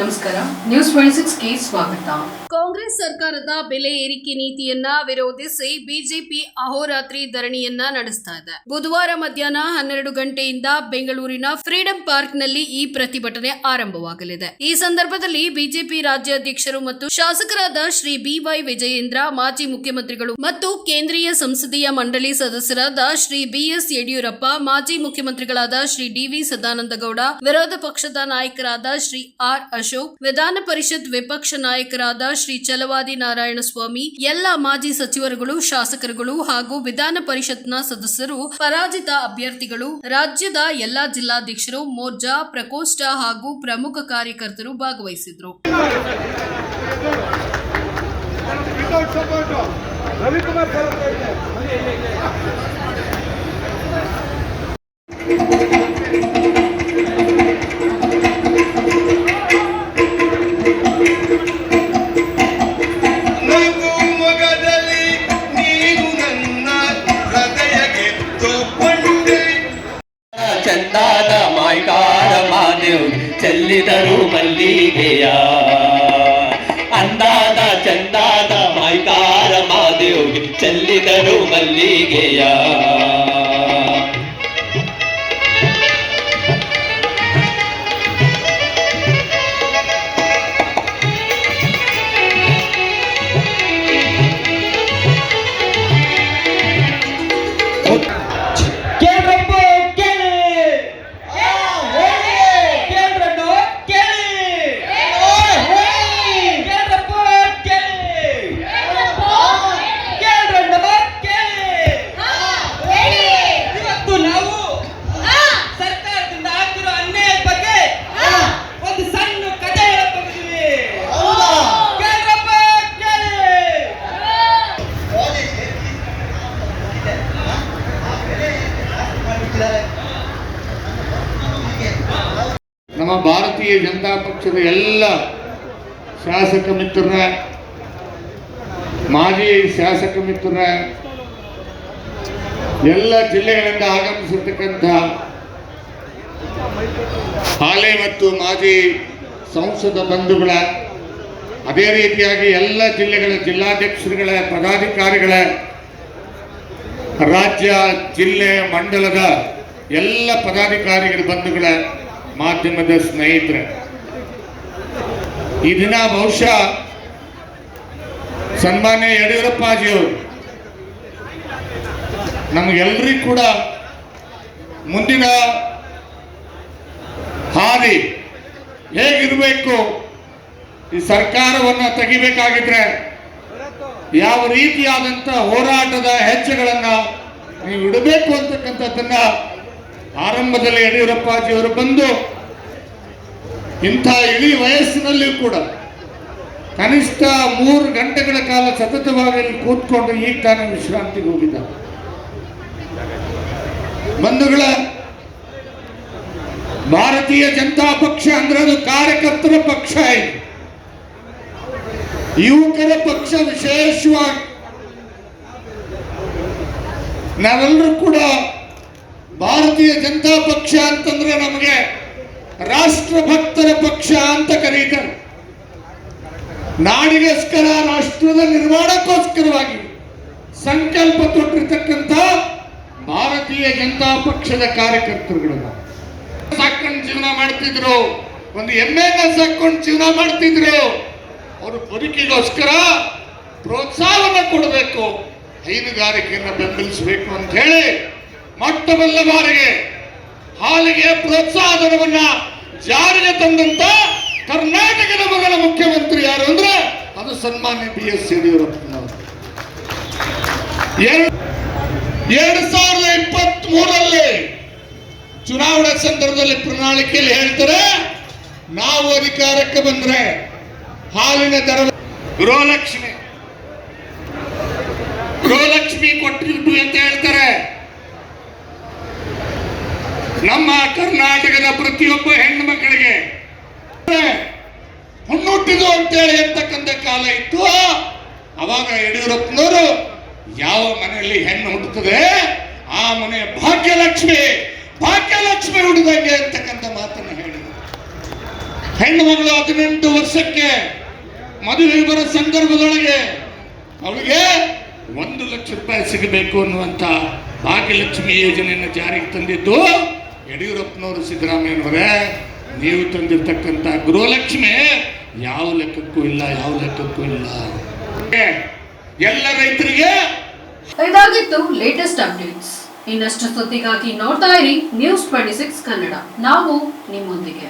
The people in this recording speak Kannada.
ನಮಸ್ಕಾರ. ನ್ಯೂಸ್ ಟ್ವೆಂಟಿ ಸಿಕ್ಸ್ಗೆ ಸ್ವಾಗತ. ಕಾಂಗ್ರೆಸ್ ಸರ್ಕಾರದ ಬೆಲೆ ಏರಿಕೆ ನೀತಿಯನ್ನ ವಿರೋಧಿಸಿ ಬಿಜೆಪಿ ಅಹೋರಾತ್ರಿ ಧರಣಿಯನ್ನ ನಡೆಸ್ತಾ ಇದೆ. ಬುಧವಾರ ಮಧ್ಯಾಹ್ನ ಹನ್ನೆರಡು ಗಂಟೆಯಿಂದ ಬೆಂಗಳೂರಿನ ಫ್ರೀಡಂ ಪಾರ್ಕ್ನಲ್ಲಿ ಈ ಪ್ರತಿಭಟನೆ ಆರಂಭವಾಗಲಿದೆ. ಈ ಸಂದರ್ಭದಲ್ಲಿ ಬಿಜೆಪಿ ರಾಜ್ಯಾಧ್ಯಕ್ಷರು ಮತ್ತು ಶಾಸಕರಾದ ಶ್ರೀ ಬಿವೈ ವಿಜಯೇಂದ್ರ, ಮಾಜಿ ಮುಖ್ಯಮಂತ್ರಿಗಳು ಮತ್ತು ಕೇಂದ್ರೀಯ ಸಂಸದೀಯ ಮಂಡಳಿ ಸದಸ್ಯರಾದ ಶ್ರೀ ಬಿಎಸ್ ಯಡಿಯೂರಪ್ಪ, ಮಾಜಿ ಮುಖ್ಯಮಂತ್ರಿಗಳಾದ ಶ್ರೀ ಡಿವಿ ಸದಾನಂದಗೌಡ, ವಿರೋಧ ಪಕ್ಷದ ನಾಯಕರಾದ ಶ್ರೀ ಆರ್ ವಿಧಾನ ಪರಿಷತ್ ವಿಪಕ್ಷ ನಾಯಕರಾದ ಶ್ರೀ ಚಲವಾದಿ ನಾರಾಯಣ ಸ್ವಾಮಿ, ಎಲ್ಲ ಮಾಜಿ ಸಚಿವರುಗಳು, ಶಾಸಕರುಗಳು ಹಾಗೂ ವಿಧಾನ ಪರಿಷತ್ನ ಸದಸ್ಯರು, ಪರಾಜಿತ ಅಭ್ಯರ್ಥಿಗಳು, ರಾಜ್ಯದ ಎಲ್ಲಾ ಜಿಲ್ಲಾಧ್ಯಕ್ಷರು ಮೋರ್ಜಾ ಪ್ರಕೋಷ್ಠ ಹಾಗೂ ಪ್ರಮುಖ ಕಾರ್ಯಕರ್ತರು ಭಾಗವಹಿಸಿದ್ರು ಮಾಯ್ಕಾರ ಮಾದೇವ್ ಚೆಲ್ಲಿದರು ಮಲ್ಲಿಗೆಯ. ಅಂದಾದ ಚಂದಾದ ಮಾಯ್ಕಾರ ಮಾದೇವ್ ಚೆಲ್ಲಿದರು ಮಲ್ಲಿಗೆಯ. ನಮ್ಮ ಭಾರತೀಯ ಜನತಾ ಪಕ್ಷದ ಎಲ್ಲ ಶಾಸಕ ಮಿತ್ರರ ಮಾಜಿ ಶಾಸಕ ಮಿತ್ರರ ಎಲ್ಲ ಜಿಲ್ಲೆಗಳಿಂದ ಆಗಮಿಸಿರ್ತಕ್ಕಂಥ ಹಾಲಿ ಮತ್ತು ಮಾಜಿ ಸಂಸದ ಬಂಧುಗಳ ಅದೇ ರೀತಿಯಾಗಿ ಎಲ್ಲ ಜಿಲ್ಲೆಗಳ ಜಿಲ್ಲಾಧ್ಯಕ್ಷರುಗಳ ಪದಾಧಿಕಾರಿಗಳ ರಾಜ್ಯ ಜಿಲ್ಲೆ ಮಂಡಲದ ಎಲ್ಲ ಪದಾಧಿಕಾರಿಗಳ ಬಂಧುಗಳ ಮಾಧ್ಯಮದ ಸ್ನೇಹಿತರೆ, ಈ ದಿನ ಬಹುಶಃ ಸನ್ಮಾನ್ಯ ಯಡಿಯೂರಪ್ಪಾಜಿಯವರು ನಮಗೆಲ್ಲರಿಗೂ ಕೂಡ ಮುಂದಿನ ಹಾದಿ ಹೇಗಿರಬೇಕು, ಈ ಸರ್ಕಾರವನ್ನು ತೆಗಿಬೇಕಾಗಿದ್ರೆ ಯಾವ ರೀತಿಯಾದಂಥ ಹೋರಾಟದ ಹೆಜ್ಜೆಗಳನ್ನು ನೀವು ಇಡಬೇಕು ಅಂತಕ್ಕಂಥದ್ದನ್ನ ಆರಂಭದಲ್ಲಿ ಯಡಿಯೂರಪ್ಪಾಜಿಯವರು ಬಂದು ಇಂಥ ಇಳಿ ವಯಸ್ಸಿನಲ್ಲಿಯೂ ಕೂಡ ಕನಿಷ್ಠ ಮೂರು ಗಂಟೆಗಳ ಕಾಲ ಸತತವಾಗಿ ಕೂತ್ಕೊಂಡು ಈಗ ತಾನೇ ವಿಶ್ರಾಂತಿಗೆ ಹೋಗಿದ್ದಾರೆ. ಬಂಧುಗಳ, ಭಾರತೀಯ ಜನತಾ ಪಕ್ಷ ಅಂದ್ರೆ ಅದು ಕಾರ್ಯಕರ್ತರ ಪಕ್ಷ ಇದೆ. ಯುವಕರ ಪಕ್ಷ ವಿಶೇಷವಾಗಿ. ನಾವೆಲ್ಲರೂ ಕೂಡ ಭಾರತೀಯ ಜನತಾ ಪಕ್ಷ ಅಂತಂದ್ರೆ ನಮಗೆ ರಾಷ್ಟ್ರಭಕ್ತರ ಪಕ್ಷ ಅಂತ ಕರೀತಾರೆ ನಾಡಿಗೋಸ್ಕರ ರಾಷ್ಟ್ರದ ನಿರ್ಮಾಣಕ್ಕೋಸ್ಕರವಾಗಿ ಸಂಕಲ್ಪ ತೊಟ್ಟಿರ್ತಕ್ಕಂಥ ಭಾರತೀಯ ಜನತಾ ಪಕ್ಷದ ಕಾರ್ಯಕರ್ತರುಗಳು. ಸಾಕೊಂಡು ಜೀವನ ಮಾಡ್ತಿದ್ರು, ಒಂದು ಎಮ್ಮೆನ ಸಾಕೊಂಡು ಜೀವನ ಮಾಡ್ತಿದ್ರು ಅವರು ಬದುಕಿಗೋಸ್ಕರ ಪ್ರೋತ್ಸಾಹವನ್ನು ಕೊಡಬೇಕು, ಹೈನುಗಾರಿಕೆಯನ್ನು ಬೆಂಬಲಿಸಬೇಕು ಅಂತ ಹೇಳಿ ಮೊಟ್ಟಮೊದಲ ಬಾರಿಗೆ ಹಾಲಿಗೆ ಪ್ರೋತ್ಸಾಹಧನವನ್ನ ಜಾರಿಗೆ ತಂದಂತ ಕರ್ನಾಟಕದ ಮೊದಲ ಮುಖ್ಯಮಂತ್ರಿ ಯಾರು ಅಂದ್ರೆ ಅದು ಸನ್ಮಾನ್ಯ ಬಿ ಎಸ್ ಯಡಿಯೂರಪ್ಪನವರು ಎರಡ್ ಸಾವಿರದ ಇಪ್ಪತ್ತ್ ಮೂರರಲ್ಲಿ ಚುನಾವಣಾ ಸಂದರ್ಭದಲ್ಲಿ ಪ್ರಣಾಳಿಕೆಯಲ್ಲಿ ಹೇಳ್ತಾರೆ, ನಾವು ಅಧಿಕಾರಕ್ಕೆ ಬಂದ್ರೆ ಹಾಲಿನ ದರ ಗೃಹಲಕ್ಷ್ಮಿ ಗೃಹಲಕ್ಷ್ಮಿ ಕೊಟ್ಟಿರ್ತೀವಿ ಅಂತ ಹೇಳ್ತಾರೆ. ನಮ್ಮ ಕರ್ನಾಟಕದ ಪ್ರತಿಯೊಬ್ಬ ಹೆಣ್ಣು ಮಕ್ಕಳಿಗೆ ಹುಣ್ಣುಟ್ಟಿದು ಅಂತೇಳಿ ಅಂತಕ್ಕಂಥ ಕಾಲ ಇತ್ತು. ಅವಾಗ ಯಡಿಯೂರಪ್ಪನವರು ಯಾವ ಮನೆಯಲ್ಲಿ ಹೆಣ್ಣು ಹುಟ್ಟುತ್ತದೆ, ಆ ಮನೆ ಭಾಗ್ಯಲಕ್ಷ್ಮಿ ಭಾಗ್ಯಲಕ್ಷ್ಮಿ ಹುಡುದಂಗೆ ಅಂತಕ್ಕಂಥ ಮಾತನ್ನು ಹೇಳಿದರು. ಹೆಣ್ಣು ಮಗಳು ಹದಿನೆಂಟು ವರ್ಷಕ್ಕೆ ಮದುವೆ ಬರೋ ಸಂದರ್ಭದೊಳಗೆ ಅವಳಿಗೆ ಒಂದು ಲಕ್ಷ ರೂಪಾಯಿ ಸಿಗಬೇಕು ಅನ್ನುವಂಥ ಭಾಗ್ಯಲಕ್ಷ್ಮಿ ಯೋಜನೆಯನ್ನು ಜಾರಿಗೆ ತಂದಿದ್ದು. ಯಡಿಯೂರಪ್ಪನವರು, ಸಿದ್ದರಾಮಯ್ಯನವರೇ, ನೀವು ತಂದಿರ್ತಕ್ಕಂಥ ಗೃಹಲಕ್ಷ್ಮಿ ಯಾವ ಲೆಕ್ಕಕ್ಕೂ ಇಲ್ಲ, ಯಾವ ಲೆಕ್ಕಕ್ಕೂ ಇಲ್ಲ. ಎಲ್ಲ ರೈತರಿಗೆ ಇದಾಗಿತ್ತು ಲೇಟೆಸ್ಟ್ ಅಪ್ಡೇಟ್ಸ್ ಇನ್ನಷ್ಟು ಸುದ್ದಿಗಾಗಿ ನೋಡ್ತಾ ಇರಿ ನ್ಯೂಸ್ ಟ್ವೆಂಟಿ ಸಿಕ್ಸ್ ಕನ್ನಡ. ನಾವು ನಿಮ್ಮೊಂದಿಗೆ.